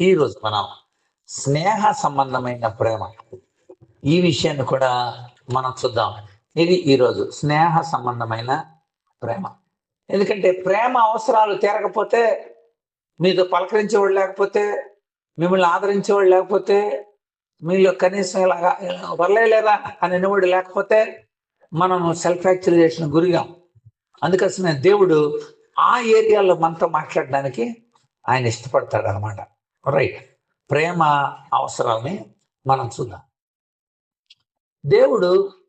ఈరోజు మనం స్నేహ సంబంధమైన ప్రేమ. ఈ విషయాన్ని కూడా మనం చూద్దాం. ఇది ఈరోజు స్నేహ సంబంధమైన ప్రేమ. ఎందుకంటే ప్రేమ అవసరాలు తీరకపోతే మీతో పలకరించేవాడు లేకపోతే మిమ్మల్ని ఆదరించేవాడు లేకపోతే మీలో కనీసం ఇలాగా వర్లేలేరా అని అనేవాడు లేకపోతే మనం సెల్ఫ్ యాక్చువలైజేషన్ గురిగాం. అందుకోసమే దేవుడు ఆ ఏరియాలో మనతో మాట్లాడడానికి ఆయన ఇష్టపడతాడు అనమాట రైట్. ప్రేమ అవసరాలని మనం చూద్దాం. దేవుడు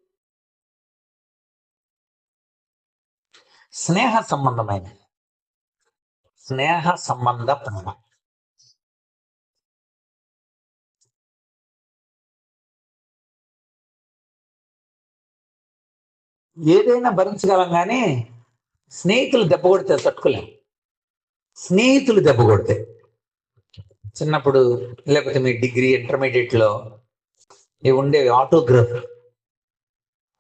స్నేహ సంబంధమైన స్నేహ సంబంధ ప్రేమ. ఏదైనా భరించగలం కానీ స్నేహితులు దెబ్బ కొడితే తట్టుకోలేం. స్నేహితులు దెబ్బ కొడితే. చిన్నప్పుడు లేకపోతే మీ డిగ్రీ ఇంటర్మీడియట్లో ఇవి ఉండేవి ఆటోగ్రాఫ్?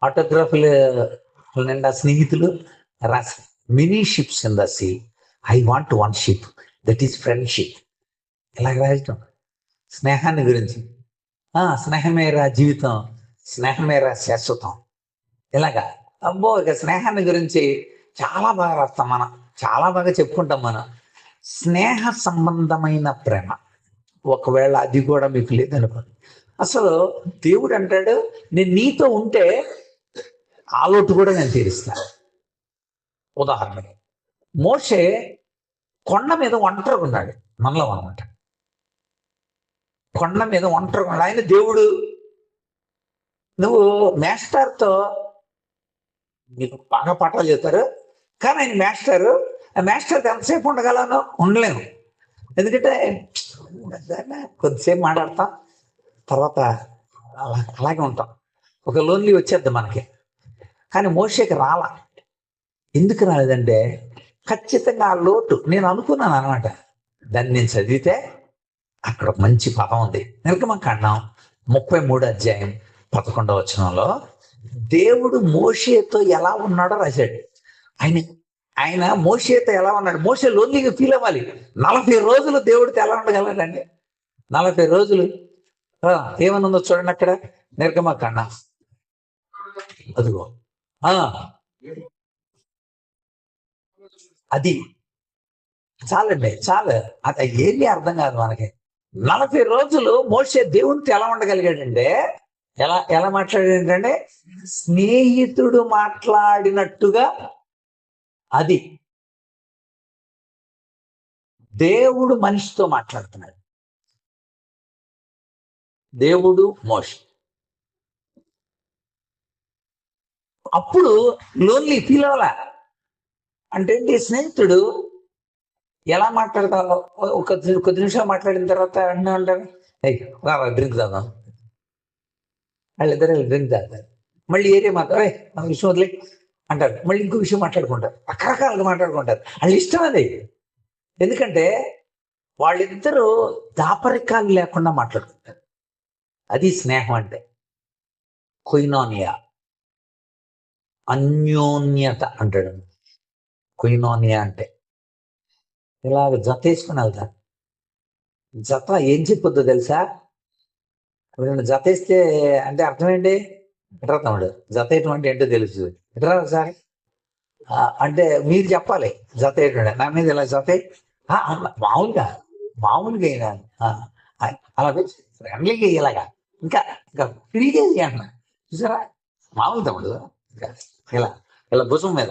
ఆటోగ్రాఫ్లు నిండా స్నేహితులు రాసి mini ships in the sea. I want one ship that is friendship. ఇలాగ రాయటం స్నేహాన్ని గురించి. స్నేహమేరా జీవితం స్నేహమేరా శాశ్వతం. ఇలాగా. అబ్బో ఇక స్నేహాన్ని గురించి చాలా బాగా రాస్తాం మనం. చాలా బాగా చెప్పుకుంటాం మనం. స్నేహ సంబంధమైన ప్రేమ. ఒకవేళ అది కూడా మీకు లేదనుకోండి. అసలు దేవుడు అంటాడు నేను నీతో ఉంటే ఆ లోటు కూడా నేను తీరుస్తాను. ఉదాహరణకి మోషే కొండ మీద ఒంటరిగా ఉన్నాడు మనలో అనమాట కొండ మీద ఒంటరిగా ఉన్నాడు. ఆయన దేవుడు నువ్వు మేస్టర్తో మీకు బాగా పాఠాలు చెప్తారు. కానీ ఆయన మాస్టర్ మాస్టర్కి మాస్టర్ ఎంతసేపు ఉండగలను? ఉండలేము ఎందుకంటే కొద్దిసేపు మాట్లాడతాం తర్వాత అలా అలాగే ఉంటాం. ఒక లోన్లీ వచ్చేద్ది మనకి. కానీ మోషేకి రాలా. ఎందుకు రాలేదంటే ఖచ్చితంగా ఆ లోటు నేను అనుకున్నాను అనమాట దాన్ని నేను చదివితే అక్కడ ఒక మంచి పదం ఉంది. నిర్గమకాండం ముప్పై మూడు అధ్యాయం పదకొండవ వచనంలో దేవుడు మోషేతో ఎలా ఉన్నాడో రాశాడు. ఆయన ఆయన మోసేతో ఎలా ఉన్నాడు? మోసే లోన్లీగా ఫీల్ అవ్వాలి. నలభై రోజులు దేవుడితో ఎలా ఉండగలడండి? నలభై రోజులు. ఆ, ఉందో చూడండి అక్కడ. నిర్గమకాండ అదిగో. ఆ, అది. చాలండి చాలు. అది ఏమీ అర్థం కాదు మనకి. నలభై రోజులు మోసే దేవునితో ఎలా ఉండగలిగాడంటే ఎలా ఎలా మాట్లాడాడంటే స్నేహితుడు మాట్లాడినట్టుగా అది. దేవుడు మనిషితో మాట్లాడుతున్నాడు. దేవుడు మోష. అప్పుడు లోన్లీ ఫీల్ అవ్వాల అంటే ఏంటి స్నేహితుడు? ఎలా మాట్లాడతావు? ఒక కొద్ది నిమిషాలు మాట్లాడిన తర్వాత అన్నీ ఉంటారు "ఏయ్, డ్రింక్ తాగాం. వాళ్ళిద్దరు డ్రింక్ తాగుతారు. మళ్ళీ ఏరియా మాత్రం విషయం వదిలే. అంటారు. మళ్ళీ ఇంకో విషయం మాట్లాడుకుంటారు. రకరకాలుగా మాట్లాడుకుంటారు. వాళ్ళ ఇష్టం అది. ఎందుకంటే వాళ్ళిద్దరూ దాపరికాలు లేకుండా మాట్లాడుకుంటారు. అది స్నేహం అంటే. కొయినోనియా. అన్యోన్యత అంటాడు. కొయినోనియా అంటే. ఇలాగ జత వేసుకుని వెళ్తారు. జత ఏం చెప్పొద్దు తెలుసా? జత వేస్తే అంటే అర్థం ఏంటి? అంటే తమ్ముడు జత వేయటం అంటే ఏంటో తెలుసు. ఎట్లా ఒకసారి? అంటే మీరు చెప్పాలి. జత వేయటం నా మీద ఇలా జత ఆ, మామూలుగా మామూలుగా అయినా అలా ఫ్రెండ్లీగా ఇలాగా. ఇంకా ఇంకా ఫ్రీగా అన్న చూసారా? మామూలు తమ్ముడు. ఇంకా ఇలా ఇలా భుజం మీద.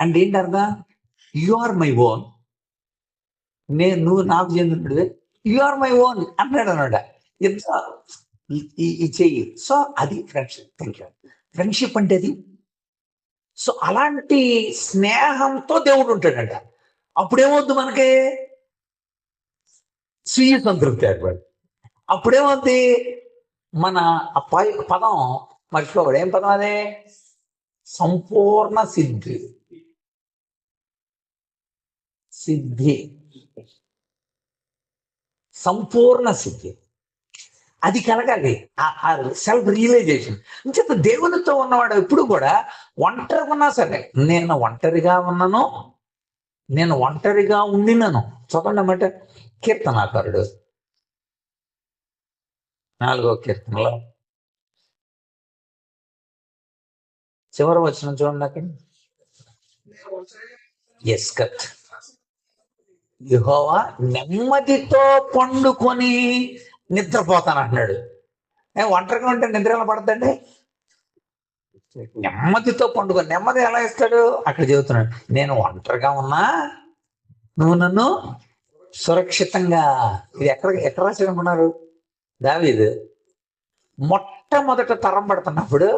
అండ్ ఏంటి అర్థం యు ఆర్ మై ఓన్ నేను నువ్వు నాకు చెందినప్పుడు యు ఆర్ మై ఓన్ అన్నాడు అనమాట. ఎంత? ఈ- ఈ చెయ్యి. సో అది ఫ్రెండ్షిప్ థ్యాంక్ యూ ఫ్రెండ్షిప్ అంటే అది సో అలాంటి స్నేహంతో దేవుడు ఉంటాడంట. అప్పుడేమవుద్ది మనకి? స్వీయ సంతృప్తి ఏర్పడి అప్పుడేమవుద్ది? మన ఆ పై పదం మర్చిపోకూడదు. ఏం పదం అదే? సంపూర్ణ సిద్ధి. సిద్ధి. సంపూర్ణ సిద్ధి. అది కలగాలి. ఆ సెల్ఫ్ రియలైజేషన్ ఇంచేత దేవునితో ఉన్నవాడు ఎప్పుడు కూడా ఒంటరిగా ఉన్నా సరే నేను ఒంటరిగా ఉన్నాను నేను ఒంటరిగా ఉండినను. చదవండి అన్నమాట. కీర్తనాకారుడు. నాలుగో కీర్తనలో. చివరి వచ్చిన చూడండి అక్కడ. ఎస్ కట్ నెమ్మదితో పండుకొని నిద్రపోతాను అంటున్నాడు ఒంటరిగా ఉంటే నిద్ర ఎలా పడతండి నెమ్మదితో పండుకొని నెమ్మది ఎలా ఇస్తాడు? అక్కడ చెబుతున్నాడు. నేను ఒంటరిగా ఉన్నా నువ్వు నన్ను సురక్షితంగా ఇది ఎక్కడ ఎక్కడ రాసి దావీదు. మొట్టమొదట తరం పడుతున్నప్పుడు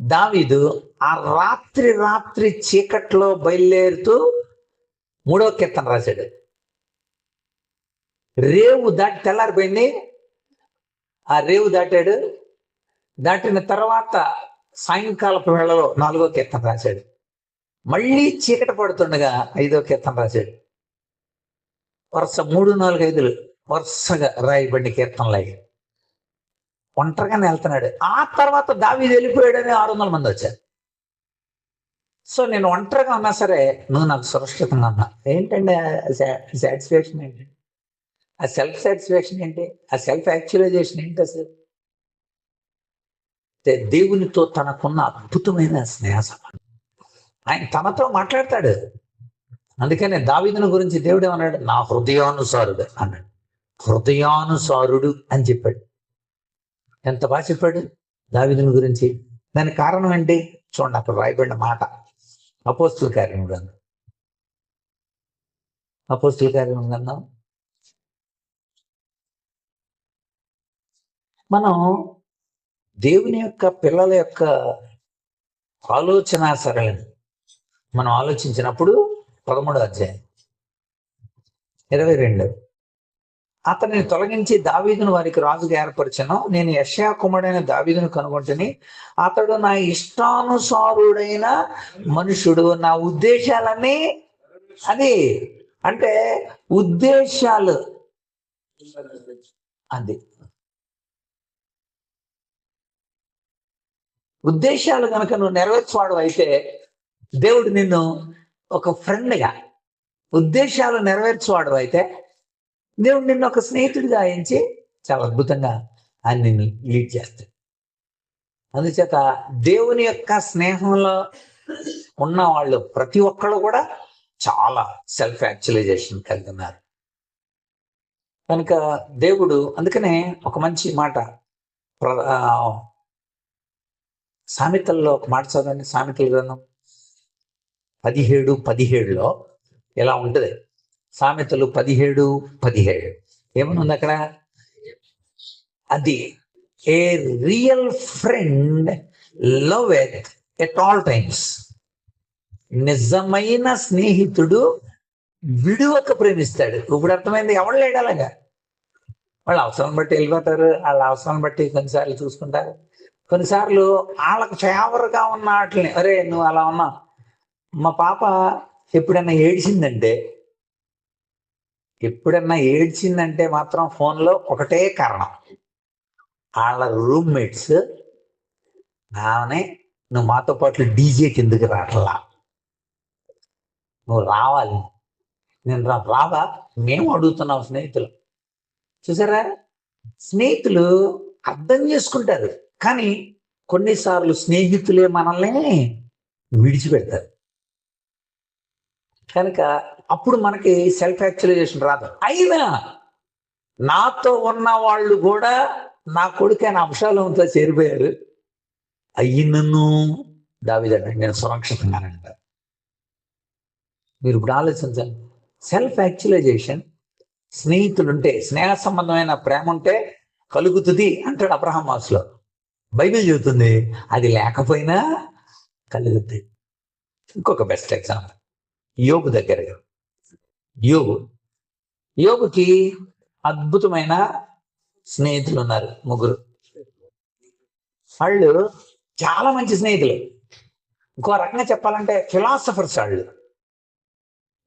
దావీదు ఆ రాత్రి రాత్రి చీకట్లో బయలుదేరుతూ మూడో కీర్తన రాశాడు. రేవు దాటి తెల్లారిపోయింది. ఆ రేవు దాటాడు. దాటిన తర్వాత సాయంకాలపు వేళలో నాలుగో కీర్తన రాశాడు. మళ్ళీ చీకట పడుతుండగా ఐదో కీర్తన రాశాడు. వరుస మూడు నాలుగు ఐదులు వరుసగా రాయబడిన కీర్తనలు. ఒంటరిగానే వెళ్తున్నాడు. ఆ తర్వాత దావి వెళ్ళిపోయాడని ఆరు వందల మంది వచ్చారు. సో నేను ఒంటరిగా ఉన్నా సరే నువ్వు నాకు సురక్షితంగా ఉన్నా. ఏంటండి సాటిస్ఫాక్షన్ ఏంటి? ఆ సెల్ఫ్ సాటిస్ఫాక్షన్ ఏంటి? ఆ సెల్ఫ్ యాక్చువలైజేషన్ ఏంటి అసలు? దేవునితో తనకున్న అద్భుతమైన స్నేహ సంబంధం ఆయన తనతో మాట్లాడతాడు. అందుకనే దావీదుని గురించి దేవుడు ఏమన్నాడు? నా హృదయానుసారుడు అన్నాడు. హృదయానుసారుడు అని చెప్పాడు. ఎంత బాగా చెప్పాడు దావిదుని గురించి? దానికి కారణం ఏంటి? చూడండి అక్కడ రాయబడిన మాట. అపోస్తుల కార్యం గ్రంథం. అపోస్తుల కార్యం గ్రంథం మనం దేవుని యొక్క పిల్లల యొక్క ఆలోచన సరళిని మనం ఆలోచించినప్పుడు పదమూడో అధ్యాయం ఇరవై రెండు. అతనిని తొలగించి దావీదును వారికి రాజుగా ఏర్పరిచాను. నేను యష్యా కుమారుడైన దావీదును కనుగొంటుని అతడు నా ఇష్టానుసారుడైన మనుషుడు. నా ఉద్దేశాలన్నీ అది. అంటే ఉద్దేశాలు. అది. ఉద్దేశాలు కనుక నువ్వు నెరవేర్చువాడు అయితే దేవుడు నిన్ను ఒక ఫ్రెండ్గా ఉద్దేశాలు నెరవేర్చువాడు అయితే దేవుడు నిన్ను ఒక స్నేహితుడిగా ఎంచి చాలా అద్భుతంగా ఆయన నిన్ను లీడ్ చేస్తాడు. అందుచేత దేవుని యొక్క స్నేహంలో ఉన్న వాళ్ళు ప్రతి ఒక్కళ్ళు కూడా చాలా సెల్ఫ్ యాక్చువలైజేషన్ కలిగి ఉన్నారు కనుక దేవుడు అందుకనే ఒక మంచి మాట ప్ర- సామెతల్లో ఒక మాట చదవండి సామెతల గ్రంథం పదిహేడు పదిహేడులో ఇలా ఉంటుంది? సామెతలు పదిహేడు పదిహేడు. ఏమని ఉంది అక్కడ? అది a real friend loveth at all times. నిజమైన స్నేహితుడు విడువక ప్రేమిస్తాడు. ఇప్పుడు అర్థమైంది ఎవరు లేడు అలాగా? వాళ్ళు అవసరం బట్టి వెళ్ళిపోతారు వాళ్ళ అవసరం బట్టి కొన్నిసార్లు చూసుకుంటారు. కొన్నిసార్లు వాళ్ళకు ఫేవర్గా ఉన్న వాటిని అరే నువ్వు అలా ఉన్నా. మా పాప ఎప్పుడన్నా ఏడ్చిందంటే ఎప్పుడన్నా ఏడ్చిందంటే మాత్రం ఫోన్లో ఒకటే కారణం. వాళ్ళ రూమ్మేట్స్ నానే నువ్వు మాతో పాటు డీజే కిందకి రావట్లా నువ్వు రావాలి. నేను రా రావా. మేము అడుగుతున్నాం స్నేహితులు. చూసారా? స్నేహితులు అర్థం చేసుకుంటారు. కానీ కొన్నిసార్లు స్నేహితులే మనల్ని విడిచిపెడతారు. కనుక అప్పుడు మనకి సెల్ఫ్ యాక్చువలైజేషన్ రాదు. అయినా నాతో ఉన్న వాళ్ళు కూడా నా కొడుకైన అంశాలంతా చేరిపోయారు. అయినను దావిదండి నేను సురక్షితంగానంట మీరు ఇప్పుడు ఆలోచించండి. సెల్ఫ్ యాక్చువలైజేషన్ స్నేహితులుంటే స్నేహ సంబంధమైన ప్రేమ ఉంటే కలుగుతుంది అంటాడు అబ్రహమాస్లో బైబిల్ చెబుతుంది అది లేకపోయినా కలుగుతుంది ఇంకొక బెస్ట్ ఎగ్జాంపుల్ యోగు దగ్గర యోగు యోగుకి అద్భుతమైన స్నేహితులు ఉన్నారు ముగ్గురు. వాళ్ళు చాలా మంచి స్నేహితులు. ఇంకో రకంగా చెప్పాలంటే ఫిలాసఫర్స్ వాళ్ళు.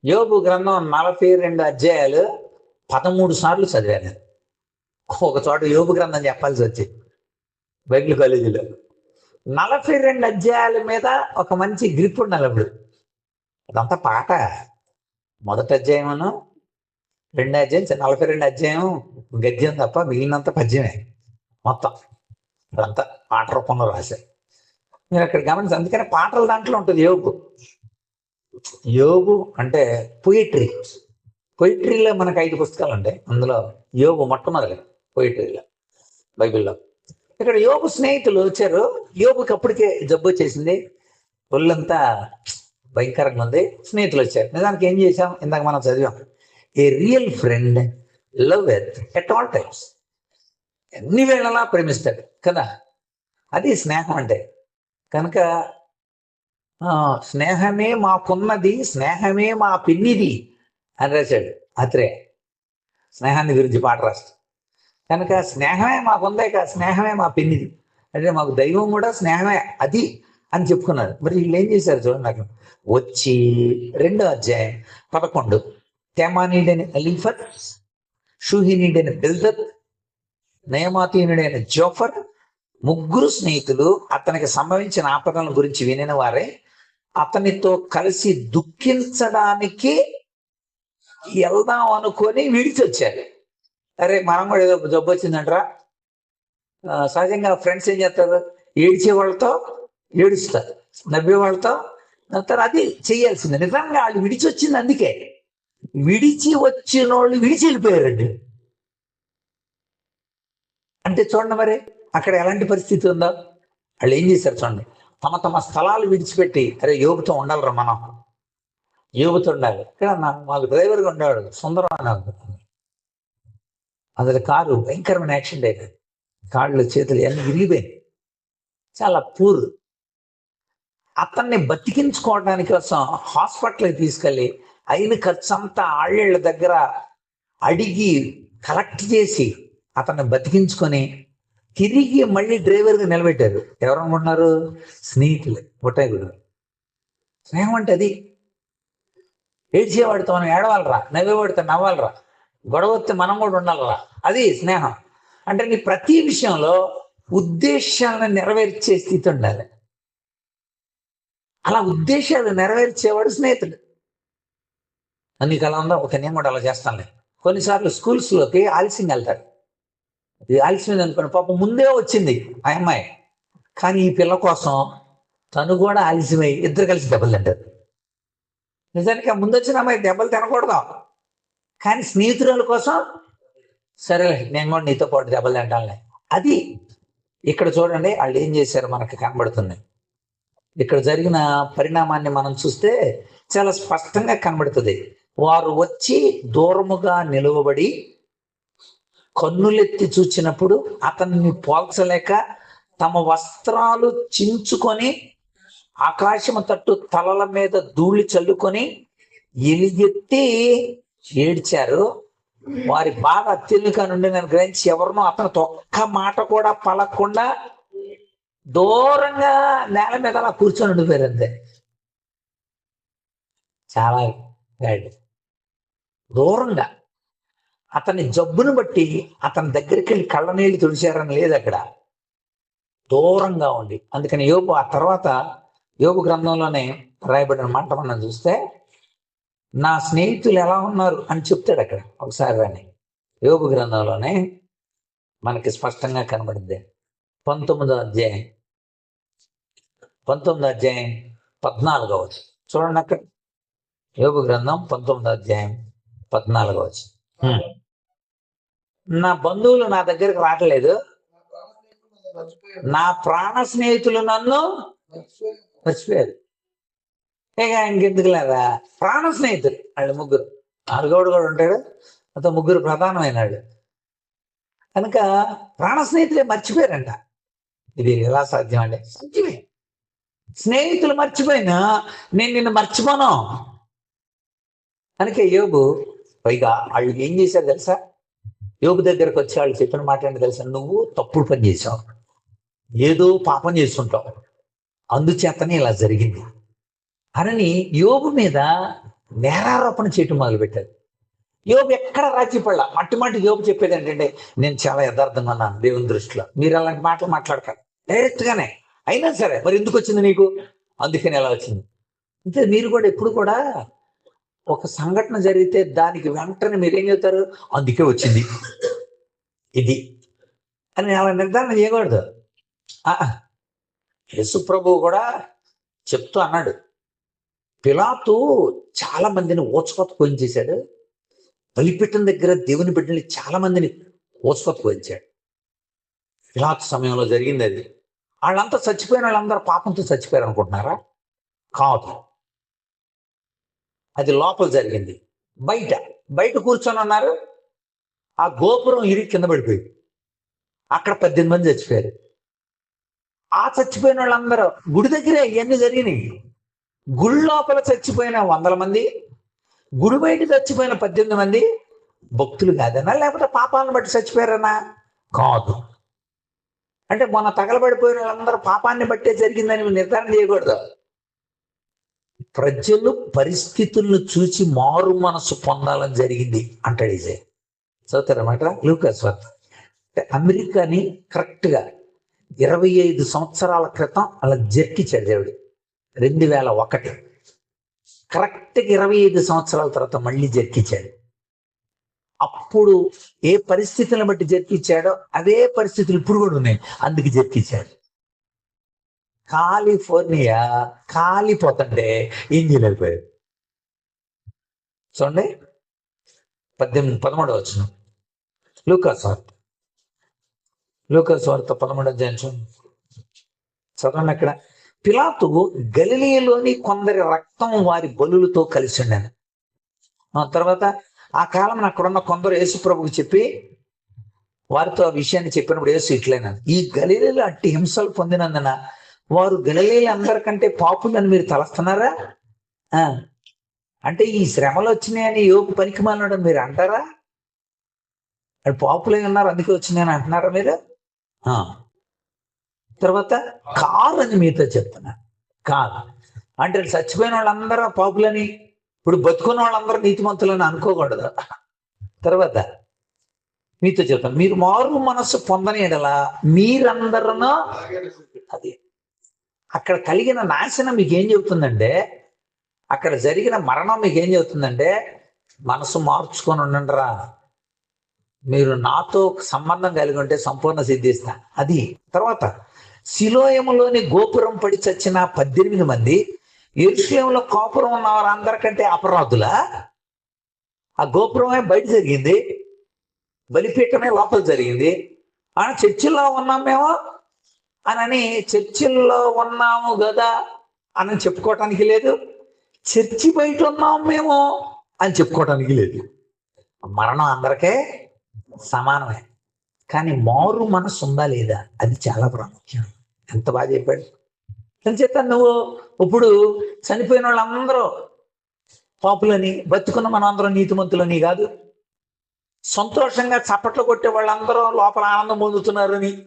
యోగు గ్రంథం నలభై రెండు అధ్యాయాలు పదమూడు సార్లు చదివాను ఒక చోట యోగు గ్రంథం చెప్పాల్సి వచ్చింది. బైబిల్ కాలేజీలో. నలభై రెండు అధ్యాయాల మీద ఒక మంచి గ్రిప్ ఉండాలి అప్పుడు. అదంతా పాట. మొదటి అధ్యాయమును రెండు అధ్యాయం నలభై రెండు అధ్యాయం గద్యం తప్ప మిగిలినంత పద్యమే. మొత్తం. అదంతా పాట రూపంలో రాశారు మీరు అక్కడ గమనించి అందుకని పాటల దాంట్లో ఉంటుంది యోగు. యోగు అంటే పొయిట్రీ పొయిట్రీలో మనకు ఐదు పుస్తకాలు ఉంటాయి. అందులో యోగు మొట్టమొదటి పొయిట్రీలో బైబిల్లో. ఇక్కడ యోగు స్నేహితులు వచ్చారు. యోగుకి అప్పటికే జబ్బు వచ్చేసింది. ఒళ్ళంతా భయంకరంగా ఉంది. స్నేహితులు వచ్చారు. నిజానికి ఏం చేశాం? ఇందాక మనం చదివాం. A real friend loveth at all times. ఎన్ని వేళలా ప్రేమిస్తాడు. కదా? అది స్నేహం అంటే. కనుక స్నేహమే మాకున్నది స్నేహమే మా పిన్నిది అని రాశాడు. అత్రే స్నేహాన్ని గురించి పాట రాస్తాడు కనుక స్నేహమే మాకుందే కదా స్నేహమే మా పిన్నిది. అంటే మాకు దైవం కూడా స్నేహమే అది అని చెప్పుకున్నారు. మరి వీళ్ళు ఏం చేశారు చూడండి నాకు. వచ్చి రెండో అధ్యాయం పదకొండు. తేమానీడైన అలీఫర్ షూహినీడైన బిల్దత్ నయమాతీనుడైన జోఫర్ ముగ్గురు స్నేహితులు అతనికి సంభవించిన ఆపదల గురించి వినిన వారే అతనితో కలిసి దుఃఖించడానికి వెళ్దాం అనుకొని విడిచి వచ్చారు. అరే మనం కూడా ఏదో జబ్బు వచ్చిందంటరా. సహజంగా ఫ్రెండ్స్ ఏం చేస్తారు? ఏడిచే వాళ్ళతో ఏడుస్తారు నవ్వే వాళ్ళతో నవ్వుతారు. అది చేయాల్సింది. నిజంగా వాళ్ళు విడిచి వచ్చింది అందుకే. విడిచి వచ్చిన వాళ్ళు విడిచి వెళ్ళిపోయారండి. అంటే చూడండి మరి అక్కడ ఎలాంటి పరిస్థితి ఉందో. వాళ్ళు ఏం చేశారు చూడండి. తమ తమ స్థలాలు విడిచిపెట్టి అరే యోగుతో ఉండాలిరా మనం. యోగుతో ఉండాలి. ఇక్కడ నాకు మాకు డ్రైవర్గా ఉండేవాడు సుందరం అని అందులో కారు భయంకరమైన యాక్సిడెంట్ అయింది కాళ్ళు చేతులు అన్ని విరిగిపోయినాయి. చాలా పూర్. అతన్ని బతికించుకోవడానికి కోసం హాస్పిటల్కి తీసుకెళ్ళి అయిన ఖర్చు అంతా ఆళ్ళ దగ్గర అడిగి కలెక్ట్ చేసి అతన్ని బతికించుకొని తిరిగి మళ్ళీ డ్రైవర్గా నిలబెట్టారు. ఎవరనుకుంటున్నారు స్నేహితులు గుట్టాయిగుడు స్నేహం అంటే అది. ఏడ్చేవాడితో మనం ఏడవాలరా నవ్వేవాడితో నవ్వాలరా. గొడవ వస్తే మనం కూడా ఉండాలరా. అది స్నేహం. అంటే నీ ప్రతి విషయంలో ఉద్దేశాలను నెరవేర్చే స్థితి ఉండాలి. అలా ఉద్దేశాలు నెరవేర్చేవాడు స్నేహితుడు. నీకు అలా ఉందా? ఒక నేను కూడా అలా చేస్తానులే. కొన్నిసార్లు స్కూల్స్లోకి ఆలస్యం వెళ్తారు ఇది ఆలస్యం అనుకోండి పాపం ముందే వచ్చింది ఆ అమ్మాయి. కానీ ఈ పిల్ల కోసం తను కూడా ఆలస్యమై ఇద్దరు కలిసి దెబ్బలు తింటారు. నిజానికి ఆ ముందు వచ్చిన అమ్మాయి దెబ్బలు తినకూడదు. కానీ స్నేహితురాల కోసం సరేలే నేను కూడా నీతో పాటు దెబ్బలు తింటానులే. అది ఇక్కడ చూడండి వాళ్ళు ఏం చేశారు మనకి కనబడుతుంది. ఇక్కడ జరిగిన పరిణామాన్ని మనం చూస్తే చాలా స్పష్టంగా కనబడుతుంది. వారు వచ్చి దూరముగా నిలువబడి కన్నులెత్తి చూచినప్పుడు అతన్ని పోల్చలేక తమ వస్త్రాలు చించుకొని ఆకాశము తట్టు తలల మీద ధూళి చల్లుకొని ఎలిగెత్తి ఏడ్చారు. వారి బాధ అత్యధిక నుండి నేను గ్రహించి ఎవరినో అతను ఒక్క మాట కూడా పలకుండా దూరంగా నేల మీద అలా కూర్చొని ఉండిపోయారు అంతే. చాలా బ్యాడ్ దూరంగా. అతని జబ్బును బట్టి అతని దగ్గరికి వెళ్ళి కళ్ళ నీళ్ళు తుడిచారని లేదు అక్కడ. దూరంగా ఉండి. అందుకని యోగు ఆ తర్వాత యోగు గ్రంథంలోనే రాయబడిన మాట మనం చూస్తే నా స్నేహితులు ఎలా ఉన్నారు అని చెప్తాడు అక్కడ. ఒకసారి రాని. యోగు గ్రంథంలోనే మనకి స్పష్టంగా కనబడింది. పంతొమ్మిదో అధ్యాయం. పంతొమ్మిదో అధ్యాయం పద్నాలుగో వచ్చి చూడండి అక్కడ. యోగు గ్రంథం పంతొమ్మిదో అధ్యాయం పద్నాలుగో వచ్చి నా బంధువులు నా దగ్గరికి రావట్లేదు. నా ప్రాణ స్నేహితులు నన్ను మర్చిపోయారు. ఇక ఎందుకు లేదా ప్రాణ స్నేహితులు వాళ్ళు ముగ్గురు. నాలుగోడు కూడా ఉంటాడు అంత ముగ్గురు ప్రధానమైన వాళ్ళు కనుక ప్రాణ స్నేహితులే మర్చిపోయారంట. ఇది ఎలా సాధ్యం అండి సాధ్యమే. స్నేహితులు మర్చిపోయినా నేను నిన్ను మర్చిపోను. కనుక యోగు పైగా వాళ్ళు ఏం చేశారు తెలుసా? యోగు దగ్గరకు వచ్చి వాళ్ళు చెప్పిన మాట ఏంటి తెలుసా? నువ్వు తప్పుడు పని చేసావు ఏదో పాపం చేస్తుంటావు. అందుచేతనే ఇలా జరిగింది. అని యోగు మీద నేరారోపణ చేయటం మొదలుపెట్టారు యోగు ఎక్కడ రాజ్యపడలా మట్టి మట్టి యోగు చెప్పేది ఏంటంటే నేను చాలా యథార్థంగా ఉన్నాను దేవుని దృష్టిలో. మీరు అలాంటి మాటలు మాట్లాడతారు డైరెక్ట్గానే అయినా సరే మరి ఎందుకు వచ్చింది నీకు? అందుకని ఎలా వచ్చింది. అంటే మీరు కూడా ఎప్పుడు కూడా ఒక సంఘటన జరిగితే దానికి వెంటనే మీరేం చెప్తారు అందుకే వచ్చింది. ఇది. అని అలా నిర్ధారణ చేయకూడదు. యేసు ప్రభువు కూడా చెప్తూ అన్నాడు. పిలాతు చాలా మందిని కొని కోయించేశాడు. బలిపెట్టిన దగ్గర దేవుని బిడ్డని చాలా మందిని ఓచుకొత్త కోయించాడు. పిలాతు సమయంలో జరిగింది అది. వాళ్ళంతా చచ్చిపోయిన వాళ్ళందరూ పాపంతో చచ్చిపోయారు అనుకుంటున్నారా? కాదు. అది లోపల జరిగింది. బయట బయట కూర్చొని ఉన్నారు. ఆ గోపురం ఇరిగి కింద పడిపోయింది. అక్కడ పద్దెనిమిది మంది చచ్చిపోయారు. ఆ చచ్చిపోయిన వాళ్ళందరూ గుడి దగ్గరే ఇవన్నీ జరిగినాయి. గుడి లోపల చచ్చిపోయిన వందల మంది గుడి బయట చచ్చిపోయిన పద్దెనిమిది మంది భక్తులు కాదనా లేకపోతే పాపాలను బట్టి చచ్చిపోయారనా కాదు. అంటే మొన్న తగలబడిపోయిన వాళ్ళందరూ పాపాన్ని బట్టే జరిగిందని నిర్ధారణ చేయకూడదు. ప్రజలు పరిస్థితులను చూసి మారు మనసు పొందాలని జరిగింది అంటాడు ఇజే చదువుతారన్నమాట లూకాస్ వార్త. అంటే అమెరికాని కరెక్ట్గా ఇరవై ఐదు సంవత్సరాల క్రితం అలా జర్కిచ్చాడు దేవుడు. రెండు వేల ఒకటి. కరెక్ట్గా ఇరవై ఐదు సంవత్సరాల తర్వాత మళ్ళీ జర్కిచ్చాడు అప్పుడు ఏ పరిస్థితులను బట్టి జర్కిచ్చాడో అదే పరిస్థితులు ఇప్పుడు కూడా ఉన్నాయి. అందుకు జర్కిచ్చాడు కాలిఫోర్నియా కాలిపోతుంటే ఇంజిన్ వెళ్ళిపోయాడు చూడండి. పద్దెనిమిది పదమూడవ వచ్చిన లూకాస్ వార్త. లూకాస్ వార్త పదమూడవ చూడండి. చదవండి అక్కడ. పిలాతు గలిలీలోని కొందరి రక్తం వారి బలులతో కలిసి ఉండాను తర్వాత ఆ కాలం అక్కడున్న కొందరు యేసు ప్రభుకు చెప్పి వారితో ఆ విషయాన్ని చెప్పినప్పుడు యేసు ఇట్లైనా ఈ గలిలీలో అట్టి హింసలు పొందినందున వారు గలిలీలు అందరికంటే పాపులని మీరు తలస్తున్నారా? అంటే ఈ శ్రమలు వచ్చినాయని యోగు పనికి మాలడం మీరు అంటారా? అది పాపులే ఉన్నారు అందుకే వచ్చినాయని అంటున్నారా మీరు? తర్వాత కాదు అని మీతో చెప్తున్నా. కాదు అంటే చచ్చిపోయిన వాళ్ళందరూ పాపులని ఇప్పుడు బతుకున్న వాళ్ళందరూ నీతిమంతులని అనుకోకూడదు. తర్వాత మీతో చెప్తాను మీరు మారు మనస్సు పొందని ఎడలా మీరందరూ అది. అక్కడ కలిగిన నాశనం మీకు ఏం చెబుతుందంటే అక్కడ జరిగిన మరణం మీకు ఏం చెబుతుందంటే మనసు మార్చుకొని ఉండండిరా. మీరు నాతో సంబంధం కలిగి ఉంటే సంపూర్ణ సిద్ధిస్తా. అది. తర్వాత శిలోయములోని గోపురం పడి చచ్చిన పద్దెనిమిది మంది ఎరుసలేంలో గోపురం ఉన్న వారందరికంటే అపరాధుల? ఆ గోపురమే బయట జరిగింది బలిపీఠమే లోపల జరిగింది. ఆ చర్చిల్లో ఉన్నాం మేము? అనని చర్చిల్లో ఉన్నాము కదా అని చెప్పుకోవటానికి లేదు. చర్చి బయట ఉన్నాం మేము అని చెప్పుకోవటానికి లేదు. మరణం అందరికీ సమానమే. కానీ మారు మనసు ఉందా లేదా? అది చాలా ప్రాముఖ్యం. ఎంత బాగా చెప్పాడు. చేత నువ్వు ఇప్పుడు చనిపోయిన వాళ్ళందరూ పాపులని బతుకున్న మనందరం నీతిమంతులని కాదు. సంతోషంగా చప్పట్లు కొట్టే వాళ్ళందరూ లోపల ఆనందం పొందుతున్నారని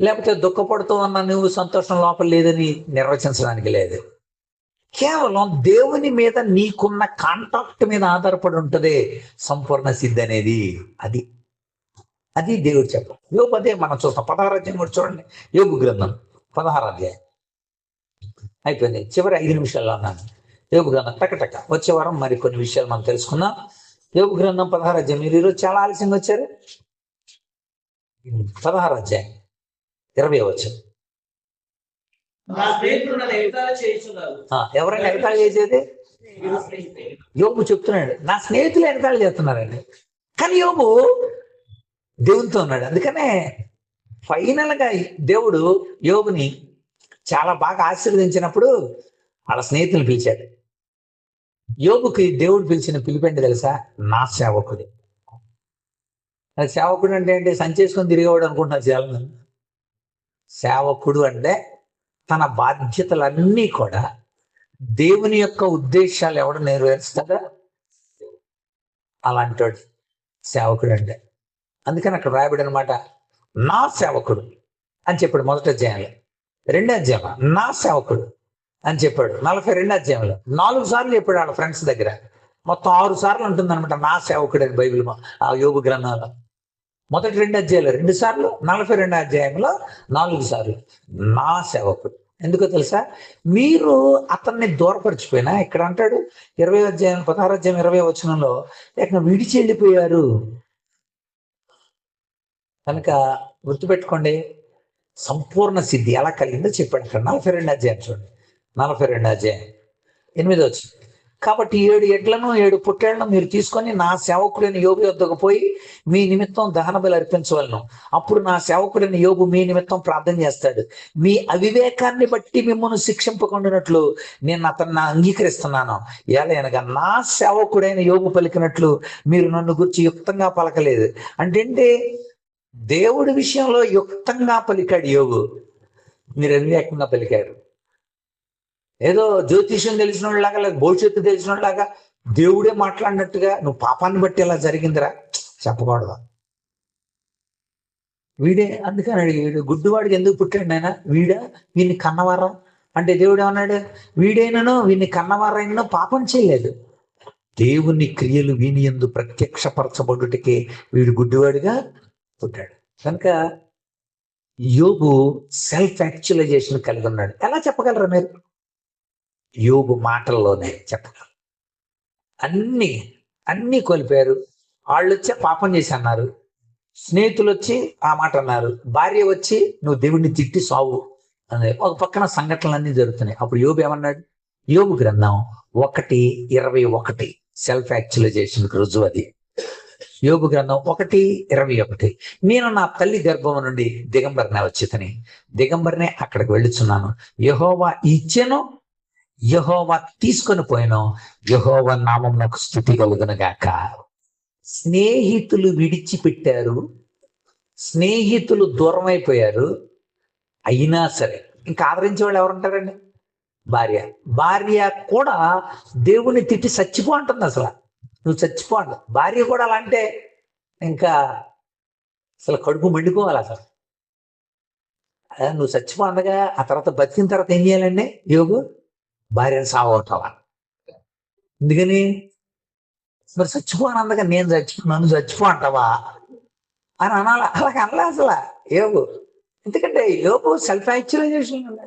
లేకపోతే దుఃఖపడుతూ ఉన్న నువ్వు సంతోషం లోపల లేదని నిర్వచించడానికి లేదు. కేవలం దేవుని మీద నీకున్న కాంటాక్ట్ మీద ఆధారపడి ఉంటుంది సంపూర్ణ సిద్ధి అనేది. అది అది దేవుడు చెప్పం యోగు అదే మనం చూస్తాం. పదహారు అధ్యాయం కూడా చూడండి. యోగు గ్రంథం పదహారు అధ్యాయం. అయిపోయింది. చివరి ఐదు నిమిషాల్లో అన్నాను. యోగు గ్రంథం టక టక. వచ్చే వారం మరి కొన్ని విషయాలు మనం తెలుసుకుందాం. యోగు గ్రంథం పదహారు అధ్యాయం. మీరు ఈరోజు చాలా ఆలస్యంగా వచ్చారు? పదహారు అధ్యాయం. ఇరవై వచ్చారు. ఎవరైనా ఎగతాళి చేసేది. యోగు చెప్తున్నాడు. నా స్నేహితులు ఎగతాళి చేస్తున్నారండి. కానీ యోగు దేవునితో ఉన్నాడు. అందుకనే ఫైనల్గా దేవుడు యోగుని చాలా బాగా ఆశీర్వదించినప్పుడు వాళ్ళ స్నేహితులు పిలిచాడు. యోగుకి దేవుడు పిలిచిన పిలిపండి తెలుసా? నా సేవకుడు. సేవకుడు అంటే ఏంటి? సంచేసుకొని తిరిగేవాడు అనుకుంటున్నారు చాలా సేవకుడు అంటే తన బాధ్యతలన్నీ కూడా దేవుని యొక్క ఉద్దేశాలు ఎవడు నెరవేరుస్తాడా అలాంటి సేవకుడు అంటే. అందుకని అక్కడ రాయబడి అనమాట నా సేవకుడు అని చెప్పాడు మొదట అధ్యాయంలో. రెండో అధ్యాయం నా సేవకుడు అని చెప్పాడు. నలభై రెండు అధ్యాయంలో. నాలుగు సార్లు చెప్పాడు వాళ్ళ ఫ్రెండ్స్ దగ్గర. మొత్తం ఆరు సార్లు ఉంటుందన్నమాట నా సేవకుడు అని బైబిల్ ఆ యోగ గ్రంథంలో. మొదటి రెండు అధ్యాయాలు రెండు సార్లు నలభై రెండు అధ్యాయంలో నాలుగు సార్లు. నా సేవకుడు. ఎందుకో తెలుసా? మీరు అతన్ని దూరపరిచిపోయినా ఇక్కడ అంటాడు ఇరవై అధ్యాయం పదహారు అధ్యాయం ఇరవై వచనంలో ఇక్కడ విడిచి వెళ్ళిపోయారు. కనుక గుర్తుపెట్టుకోండి సంపూర్ణ సిద్ధి ఎలా కలిగిందో చెప్పాడు అక్కడ నలభై రెండు అధ్యాయం చూడండి. నలభై రెండు అధ్యాయం. ఎనిమిది వచ్చి కాబట్టి ఏడు ఎడ్లను ఏడు పుట్టేళ్ళను మీరు తీసుకొని నా సేవకుడైన యోగు యొద్దకు పోయి మీ నిమిత్తం దహన బలి అర్పించవలను. అప్పుడు నా సేవకుడైన యోగు మీ నిమిత్తం ప్రార్థన చేస్తాడు. మీ అవివేకాన్ని బట్టి మిమ్మల్ని శిక్షింపకుండినట్లు నేను అతన్ని అంగీకరిస్తున్నాను. ఏలైనగా నా సేవకుడైన యోగు పలికినట్లు మీరు నన్ను గురించి యుక్తంగా పలకలేదు. అంటే దేవుడి విషయంలో యుక్తంగా పలికాడు యోగు. మీరు అవివేకంగా పలికారు? ఏదో జ్యోతిష్యం తెలిసిన వాళ్ళలాగా లేదా భవిష్యత్తు తెలిసిన వాళ్ళలాగా దేవుడే మాట్లాడినట్టుగా నువ్వు పాపాన్ని బట్టి ఇలా జరిగిందిరా? చెప్పకూడదు? వీడే అందుకని అడిగాడు. గుడ్డివాడికి ఎందుకు పుట్టాడు నాయన? వీడా? వీడిని కన్నవారా? అంటే దేవుడు ఏమన్నాడు? వీడైనను వీడిని కన్నవారైనను పాపం చేయలేదు. దేవుని క్రియలు వీని ఎందు ప్రత్యక్షపరచబడుటకే వీడు గుడ్డివాడిగా పుట్టాడు. కనుక యోగు సెల్ఫ్ యాక్చువలైజేషన్ కలిగి ఉన్నాడు. ఎలా చెప్పగలరా మీరు? యోగు మాటల్లోనే చెప్పగలరు. అన్ని అన్ని కోల్పోయారు. వాళ్ళు వచ్చి పాపం చేసి అన్నారు స్నేహితులు వచ్చి ఆ మాట అన్నారు. భార్య వచ్చి నువ్వు దేవుడిని తిట్టి సావు అని ఒక పక్కన సంఘటనలు జరుగుతున్నాయి. అప్పుడు యోగు ఏమన్నాడు? యోగు గ్రంథం ఒకటి ఇరవై ఒకటి. సెల్ఫ్ యాక్చువలైజేషన్కి రుజువు అది. యోగు గ్రంథం ఒకటి ఇరవై ఒకటి. నేను నా తల్లి గర్భం నుండి దిగంబరనే వచ్చితని. దిగంబరినే అక్కడికి వెళ్ళుచున్నాను. యహోవా ఇచ్చెను యహోవా తీసుకొని పోయాను. యహోవా నామం నాకు స్థుతి కలుగును గాక. స్నేహితులు విడిచిపెట్టారు. స్నేహితులు దూరం అయిపోయారు అయినా సరే ఇంకా ఆదరించే వాళ్ళు ఎవరుంటారండి? భార్య. భార్య కూడా దేవుని తిట్టి చచ్చిపో అంటుంది అసలు. నువ్వు చచ్చిపో భార్య కూడా అలా అంటే ఇంకా అసలు కడుపు మండిపోవాలి అసలు. అదే నువ్వు చచ్చిపో అందగా ఆ తర్వాత బతికిన తర్వాత ఏం చేయాలండి? యోగు భార్యను సాగొట్టాలా ఎందుకని? మరి చచ్చిపోను అందగా నేను చచ్చిపో నన్ను చచ్చిపో అంటావా అని అనాలి. అలాగ అనలే అసలు యోగు. ఎందుకంటే యోగు సెల్ఫ్ యాక్చువలైజేషన్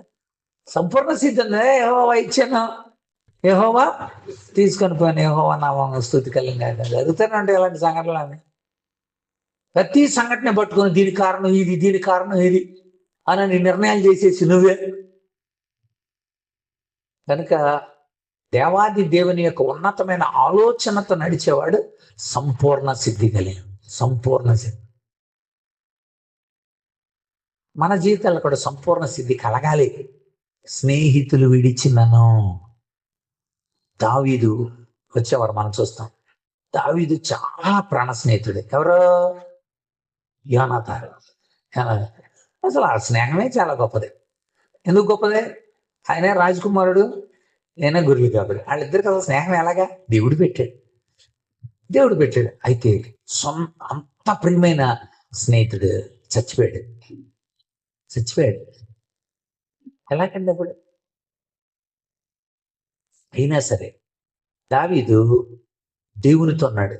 సంపూర్ణ సిద్ధం ఏ ఇచ్చాను. యహోవా తీసుకొని పోయిన యహోవా నామం స్థుతి కలిగిన జరుగుతూనే ఉంటాయి ఇలాంటి సంఘటనలు అని ప్రతి సంఘటన పట్టుకొని దీని కారణం ఇది దీని కారణం ఇది అని నిర్ణయాలు చేసేసి నువ్వే. కనుక దేవాది దేవుని యొక్క ఉన్నతమైన ఆలోచనతో నడిచేవాడు సంపూర్ణ సిద్ధి కలిగి సంపూర్ణ సిద్ధి. మన జీవితాల్లో కూడా సంపూర్ణ సిద్ధి కలగాలి. స్నేహితులు విడిచినను దావీదు వచ్చేవారు మనం చూస్తాం. దావీదు చాలా ప్రాణ స్నేహితుడు. ఎవరు? యోనాథారు అసలు ఆ స్నేహమే చాలా గొప్పది. ఎందుకు గొప్పదే? ఆయనే రాజకుమారుడు నేనే గురువు కాబట్టి. వాళ్ళిద్దరికి అసలు స్నేహం ఎలాగా? దేవుడు పెట్టాడు. దేవుడు పెట్టాడు. అయితే సొం అంత ప్రియమైన స్నేహితుడు చచ్చిపోయాడు. చచ్చిపోయాడు. ఎలాగండి అప్పుడు? అయినా సరే దావీదు దేవునితో ఉన్నాడు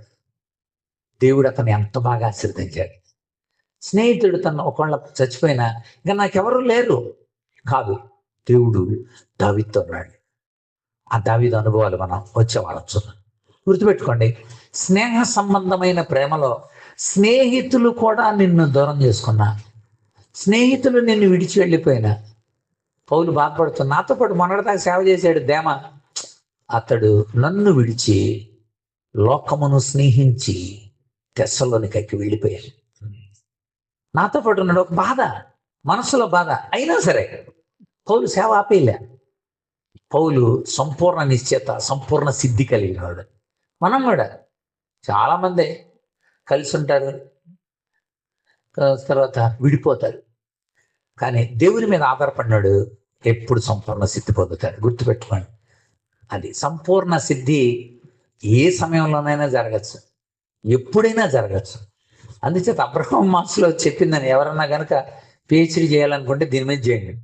దేవుడు అతను ఎంత బాగా ఆశీర్వదించాడు. స్నేహితుడు తను ఒకళ్ళ చచ్చిపోయినా ఇంకా నాకెవరు లేరు. కాదు దేవుడు దావితో ఉన్నాడు ఆ దావిద అనుభవాలు మనం వచ్చే వాళ్ళచ్చు గుర్తుపెట్టుకోండి స్నేహ సంబంధమైన ప్రేమలో స్నేహితులు కూడా నిన్ను దూరం చేసుకున్నా స్నేహితులు నిన్ను విడిచి వెళ్ళిపోయినా. పౌలు బాధపడుతున్నా నాతో పాటు మొన్నటిదాకా సేవ చేశాడు దేమ? అతడు నన్ను విడిచి లోకమును స్నేహించి తెస్సలోనికి వెళ్ళిపోయాడు. నాతో పాటు ఉన్నాడు. ఒక బాధ మనసులో బాధ అయినా సరే పౌలు సేవ ఆపేయలే. పౌలు సంపూర్ణ నిశ్చేత సంపూర్ణ సిద్ధి కలిగినాడు మనం కూడా చాలామంది కలిసి ఉంటారు. తర్వాత విడిపోతారు. కానీ దేవుని మీద ఆధారపడినాడు ఎప్పుడు సంపూర్ణ సిద్ధి పొందుతాడు. గుర్తుపెట్టుకోండి. అది సంపూర్ణ సిద్ధి ఏ సమయంలోనైనా జరగచ్చు. ఎప్పుడైనా జరగచ్చు. అందుచేత అబ్రహం మాస్లో చెప్పిందని ఎవరన్నా కనుక పిహెచ్డి చేయాలనుకుంటే దీని మీద చేయండి.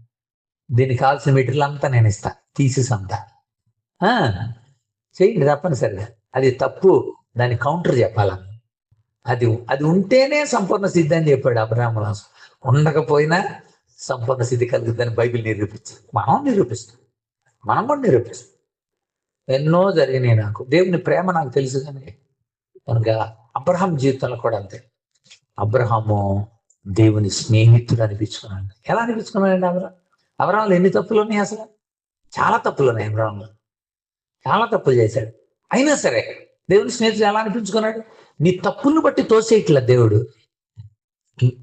దీనికి కావాల్సిన మెటీరియల్ అంతా నేను ఇస్తాను థీసిస్ అంతా. చేయండి తప్పనిసరిగా. అది తప్పు. దాని కౌంటర్ చెప్పాలా? అది అది ఉంటేనే సంపూర్ణ సిద్ధి అని చెప్పాడు అబ్రహం మాస్ ఉండకపోయినా సంపూర్ణ సిద్ధి కలుగుతుందని బైబిల్ నిరూపించు మనం నిరూపిస్తాం. మనం కూడా నిరూపిస్తాం. ఎన్నో జరిగినాయి నాకు. దేవుని ప్రేమ నాకు తెలుసు కానీ కనుక అబ్రహాం జీవితంలో కూడా అంతే. అబ్రహాము దేవుని స్నేహితుడు అనిపించుకున్నాడు. ఎలా అనిపించుకున్నాడండి అబ్రహం అబ్రహాంలో ఎన్ని తప్పులు ఉన్నాయి అసలు? చాలా తప్పులు ఉన్నాయి అబ్రహంలో. చాలా తప్పులు చేశాడు. అయినా సరే దేవుని స్నేహితుడు ఎలా అనిపించుకున్నాడు? నీ తప్పులను బట్టి తోసేయట్లా దేవుడు.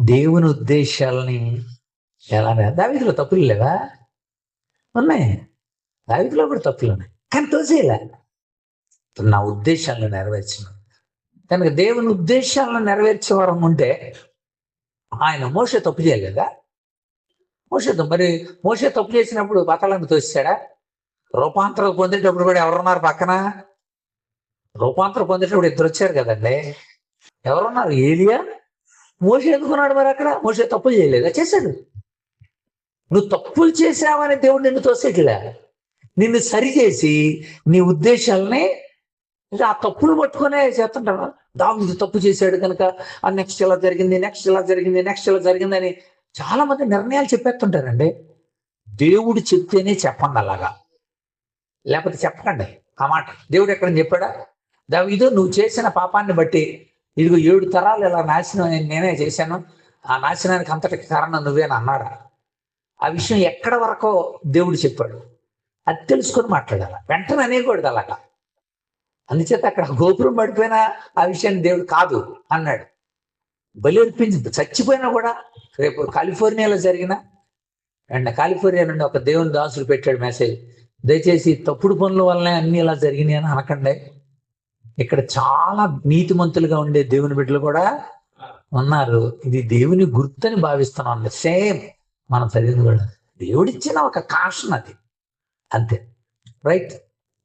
దేవుని ఉద్దేశాలని ఎలా దావిధిలో తప్పులు లేవా? ఉన్నాయి. దావిధిలో కూడా తప్పులు ఉన్నాయి. కానీ తోసేయలే నా ఉద్దేశాలను నెరవేర్చిన కనుక దేవుని ఉద్దేశాలను నెరవేర్చే వరం ఉంటే ఆయన మోస తప్పు చేయలేదా మోసతో మరి మోస తప్పు చేసినప్పుడు బతలను తోసాడా రూపాంతరం పొందేటప్పుడు కూడా ఎవరున్నారు పక్కన? రూపాంతరం పొందేటప్పుడు ఇద్దరు వచ్చారు కదండి. ఎవరున్నారు? ఏలియా? మోస ఎందుకున్నాడు మరి అక్కడ? మోస తప్పులు చేయలేదా? చేశాడు. నువ్వు తప్పులు చేసావని దేవుడు నిన్ను తోసేట్లే నిన్ను సరిచేసి నీ ఉద్దేశాలని ఆ తప్పులు పట్టుకునే చేస్తుంటాను దావిది తప్పు చేశాడు కనుక ఆ నెక్స్ట్ ఇలా జరిగింది నెక్స్ట్ ఇలా జరిగింది నెక్స్ట్ ఇలా జరిగిందని చాలా మంది నిర్ణయాలు చెప్పేస్తుంటారండి. దేవుడు చెప్తేనే చెప్పండి అలాగా. లేకపోతే చెప్పకండి. ఆ మాట దేవుడు ఎక్కడ చెప్పాడా? దావిదో నువ్వు చేసిన పాపాన్ని బట్టి ఇదిగో ఏడు తరాలు ఇలా నాశనం నేనే చేశాను. ఆ నాశనానికి అంతటి కారణం నువ్వేని అన్నాడా ఆ విషయం ఎక్కడ వరకో దేవుడు చెప్పాడు. అది తెలుసుకొని మాట్లాడాలి? వెంటనే అనేకూడదు అలాగా. అందుచేత అక్కడ గోపురం పడిపోయినా ఆ విషయాన్ని దేవుడు కాదు అన్నాడు. బలి చచ్చిపోయినా కూడా రేపు కాలిఫోర్నియాలో జరిగిన అండ్ కాలిఫోర్నియా నుండి ఒక దేవుని దాసులు పెట్టాడు మెసేజ్. దయచేసి తప్పుడు పనుల వల్లనే అన్ని ఇలా జరిగినాయి అని అనకండి. ఇక్కడ చాలా నీతిమంతులుగా ఉండే దేవుని బిడ్డలు కూడా ఉన్నారు. ఇది దేవుని గుర్తని భావిస్తున్నాం. సేమ్ మనం చదివింది కూడా దేవుడిచ్చిన ఒక కాషన్ అది. అంతే. రైట్?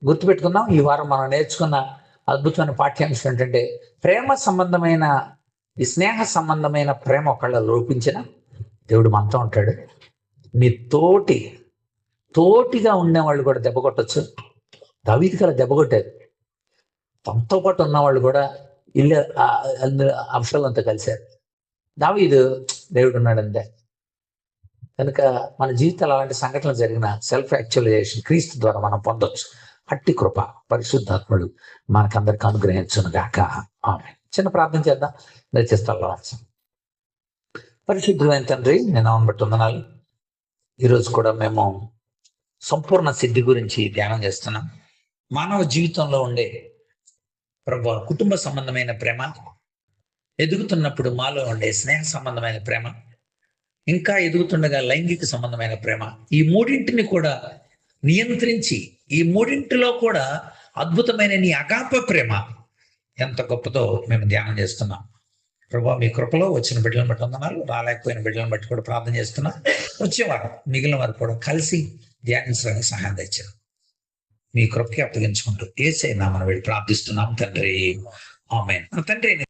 గుర్తుపెట్టుకుందాం ఈ వారం మనం నేర్చుకున్న అద్భుతమైన పాఠ్యాంశం ఏంటంటే ప్రేమ సంబంధమైన ఈ స్నేహ సంబంధమైన ప్రేమ ఒకళ్ళ లోపించిన దేవుడు మనతో ఉంటాడు. మీ తోటి తోటిగా ఉండేవాళ్ళు కూడా దెబ్బ కొట్టచ్చు. దవీది కల దెబ్బ కొట్టారు. తమతో పాటు ఉన్నవాళ్ళు కూడా ఇల్లు అందులో అంశాలంతా కలిశారు. దావీదు దేవుడు ఉన్నాడంతే కనుక మన జీవితాలు అలాంటి సంఘటనలు జరిగిన సెల్ఫ్ యాక్చువలైజేషన్ క్రీస్తు ద్వారా మనం పొందొచ్చు. అట్టి కృప పరిశుద్ధాత్ముడు మనకందరికి అనుగ్రహించును గాక. ఆమె చిన్న ప్రార్థన చేద్దాం. దయచేస్తాలో పరిశుద్ధమైన తండ్రి నేను అవును బట్టి వందనాలు. ఈరోజు కూడా మేము సంపూర్ణ సిద్ధి గురించి ధ్యానం చేస్తున్నాం. మానవ జీవితంలో ఉండే ప్రభు కుటుంబ సంబంధమైన ప్రేమ ఎదుగుతున్నప్పుడు మాలో ఉండే స్నేహ సంబంధమైన ప్రేమ ఇంకా ఎదుగుతుండగా లైంగిక సంబంధమైన ప్రేమ. ఈ మూడింటిని కూడా నియంత్రించి ఈ మూడింటిలో కూడా అద్భుతమైన నీ అగాప ప్రేమ. ఎంత గొప్పదో మేము ధ్యానం చేస్తున్నాం. ప్రభా మీ కృపలో వచ్చిన బిడ్డలను బట్టి వందనాలు. రాలేకపోయిన బిడ్డలను బట్టి కూడా ప్రార్థన చేస్తున్నాం. వచ్చేవారు మిగిలిన వారు కూడా కలిసి ధ్యానించడానికి సహాయం తెచ్చారు. మీ కృపకి అప్పగించుకుంటూ ఏసైనా మనం వెళ్ళి ప్రార్థిస్తున్నాం తండ్రి. ఆమె తండ్రి